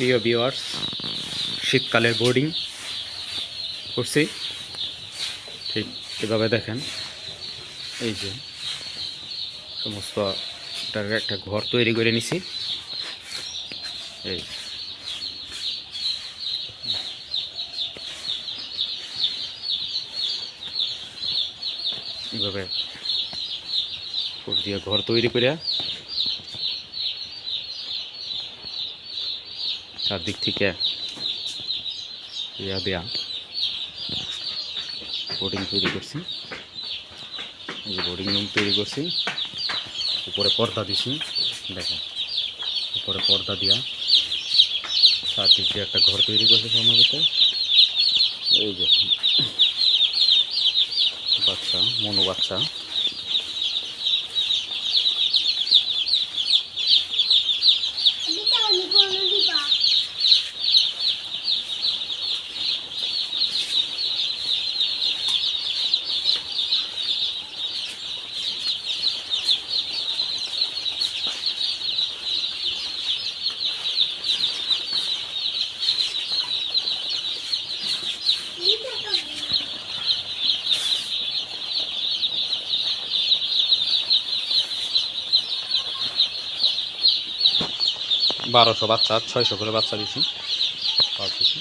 প্রিয় ভিওয়ার্স শীতকালের বোর্ডিং করছি। ঠিক এভাবে দেখেন। এই যে সমস্ত একটা ঘর তৈরি করে নিছি। এই। এভাবে দিয়ে ঘর তৈরি করে চারদিক থেকে। ইয়া দেয়া। বোর্ডিং তৈরি করছি। বোর্ডিং রুম তৈরি করছি। উপরে পর্দা দিছি। দেখেন, উপরে পর্দা দিয়া চারদিক দিয়ে একটা ঘর তৈরি করছে সম্ভবত এই যে বাচ্চা, মনু বাচ্চা। বারোশো বাচ্চা ছয়শো করে বাচ্চা দিছি। দিছি